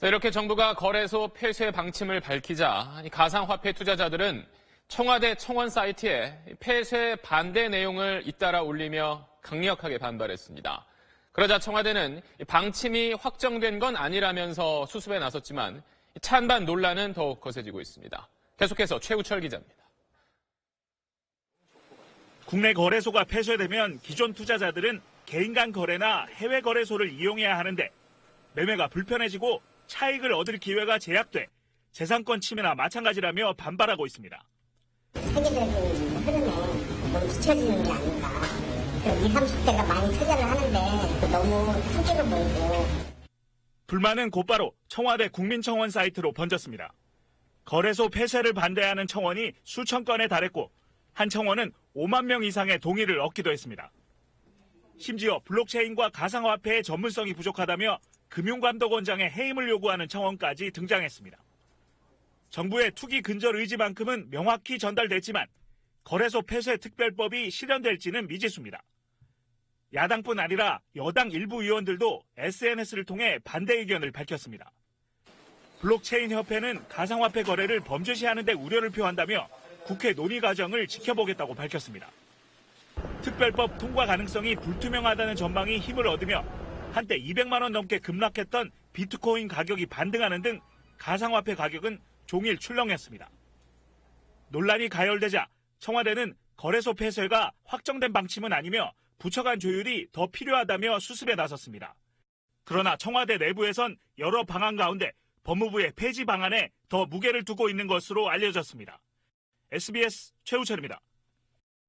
자, 이렇게 정부가 거래소 폐쇄 방침을 밝히자 이 가상화폐 투자자들은 청와대 청원 사이트에 폐쇄 반대 내용을 잇따라 올리며 강력하게 반발했습니다. 그러자 청와대는 이 방침이 확정된 건 아니라면서 수습에 나섰지만 이 찬반 논란은 더욱 거세지고 있습니다. 계속해서 최우철 기자입니다. 국내 거래소가 폐쇄되면 기존 투자자들은 개인 간 거래나 해외 거래소를 이용해야 하는데 매매가 불편해지고 차익을 얻을 기회가 제약돼 재산권 침해나 마찬가지라며 반발하고 있습니다. 세계적인 흐름에 너무 뒤처지는 게 아닌가. 20, 30대가 많이 투자를 하는데 너무 후기로 보이고 불만은 곧바로 청와대 국민청원 사이트로 번졌습니다. 거래소 폐쇄를 반대하는 청원이 수천 건에 달했고 한 청원은 5만 명 이상의 동의를 얻기도 했습니다. 심지어 블록체인과 가상화폐의 전문성이 부족하다며 금융감독원장의 해임을 요구하는 청원까지 등장했습니다. 정부의 투기 근절 의지만큼은 명확히 전달됐지만 거래소 폐쇄 특별법이 실현될지는 미지수입니다. 야당뿐 아니라 여당 일부 의원들도 SNS를 통해 반대 의견을 밝혔습니다. 블록체인 협회는 가상화폐 거래를 범죄시하는 데 우려를 표한다며 국회 논의 과정을 지켜보겠다고 밝혔습니다. 특별법 통과 가능성이 불투명하다는 전망이 힘을 얻으며 한때 200만 원 넘게 급락했던 비트코인 가격이 반등하는 등 가상화폐 가격은 종일 출렁했습니다. 논란이 가열되자 청와대는 거래소 폐쇄가 확정된 방침은 아니며 부처 간 조율이 더 필요하다며 수습에 나섰습니다. 그러나 청와대 내부에선 여러 방안 가운데 법무부의 폐지 방안에 더 무게를 두고 있는 것으로 알려졌습니다. SBS 최우철입니다.